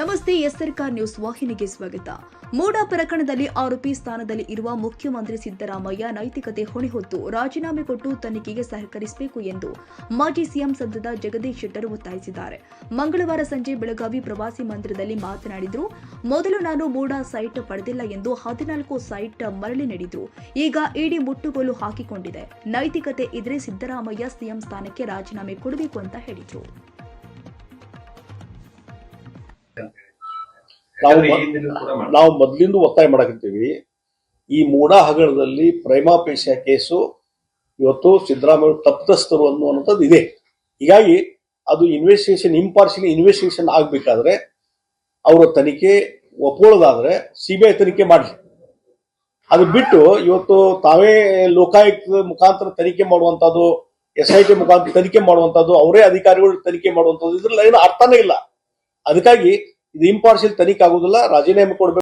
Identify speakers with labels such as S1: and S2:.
S1: ನಮಸ್ತೆ ಎಸ್ಆರ್ಕಾರ್ ನ್ಯೂಸ್ ವಾಹಿನಿಗೆ ಸ್ವಾಗತ. ಮೂಡ ಪ್ರಕರಣದಲ್ಲಿ ಆರೋಪಿ ಸ್ಥಾನದಲ್ಲಿ ಇರುವ ಮುಖ್ಯಮಂತ್ರಿ ಸಿದ್ದರಾಮಯ್ಯ ನೈತಿಕತೆ ಹೊಣೆ ಹೊತ್ತು ರಾಜೀನಾಮೆ ಕೊಟ್ಟು ತನಿಖೆಗೆ ಸಹಕರಿಸಬೇಕು ಎಂದು ಮಾಜಿ ಸಿಎಂ ಸಂಸದ ಜಗದೀಶ್ ಶೆಟ್ಟರ್ ಒತ್ತಾಯಿಸಿದ್ದಾರೆ. ಮಂಗಳವಾರ ಸಂಜೆ ಬೆಳಗಾವಿ ಪ್ರವಾಸಿ ಮಂದಿರದಲ್ಲಿ ಮಾತನಾಡಿದ್ರು, ಮೊದಲು ನಾನು ಮೂಡ ಸೈಟ್ ಪಡೆದಿಲ್ಲ ಎಂದು ಹದಿನಾಲ್ಕು ಸೈಟ್ ಮರಳಿ ನೀಡಿದ್ರು. ಈಗ ಇಡಿ ಮುಟ್ಟುಗೋಲು ಹಾಕಿಕೊಂಡಿದೆ. ನೈತಿಕತೆ ಇದ್ರೆ ಸಿದ್ದರಾಮಯ್ಯ ಸಿಎಂ ಸ್ಥಾನಕ್ಕೆ ರಾಜೀನಾಮೆ ಕೊಡಬೇಕು, ಅಂತ ಹೇಳಿದ್ರು.
S2: ನಾವು. ನಾವು ಮೊದಲಿಂದ ಒತ್ತಾಯ ಮಾಡಕತ್ತೀವಿ. ಈ ಮೂಡಾ ಹಗರಣದಲ್ಲಿ ಪ್ರೇಮಾಪೇಶ ಕೇಸು ಇವತ್ತು ಸಿದ್ದರಾಮಯ್ಯ ತಪ್ಪಿತಸ್ಥರು ಅನ್ನುವಂಥದ್ದು ಇದೆ. ಹೀಗಾಗಿ ಅದು ಇನ್ವೆಸ್ಟಿಗೇಷನ್ ಇಂಪಾರ್ಷಿಯಲಿ ಇನ್ವೆಸ್ಟಿಗೇಷನ್ ಆಗ್ಬೇಕಾದ್ರೆ ಅವರ ತನಿಖೆ ಒಪ್ಕೊಳ್ಳೋದಾದ್ರೆ ಸಿಬಿಐ ತನಿಖೆ ಮಾಡಲಿ. ಅದು ಬಿಟ್ಟು ಇವತ್ತು ತಾವೇ ಲೋಕಾಯುಕ್ತ ಮುಖಾಂತರ ತನಿಖೆ ಮಾಡುವಂತದ್ದು ಎಸ್ ಐ ಟಿ ಮುಖಾಂತರ ತನಿಖೆ ಮಾಡುವಂತದ್ದು ಅವರೇ ಅಧಿಕಾರಿಗಳು ತನಿಖೆ ಮಾಡುವಂತದ್ದು ಇದ್ರಲ್ಲಿ ಏನು ಅರ್ಥನೇ ಇಲ್ಲ. ಅದಕ್ಕಾಗಿ ಇದು ಇಂಪಾರ್ಷಿಯಲ್ ತನಿಖೆ ಆಗುದಿಲ್ಲ ರಾಜೀನಾಮೆ ಕೊಡಬೇಕು.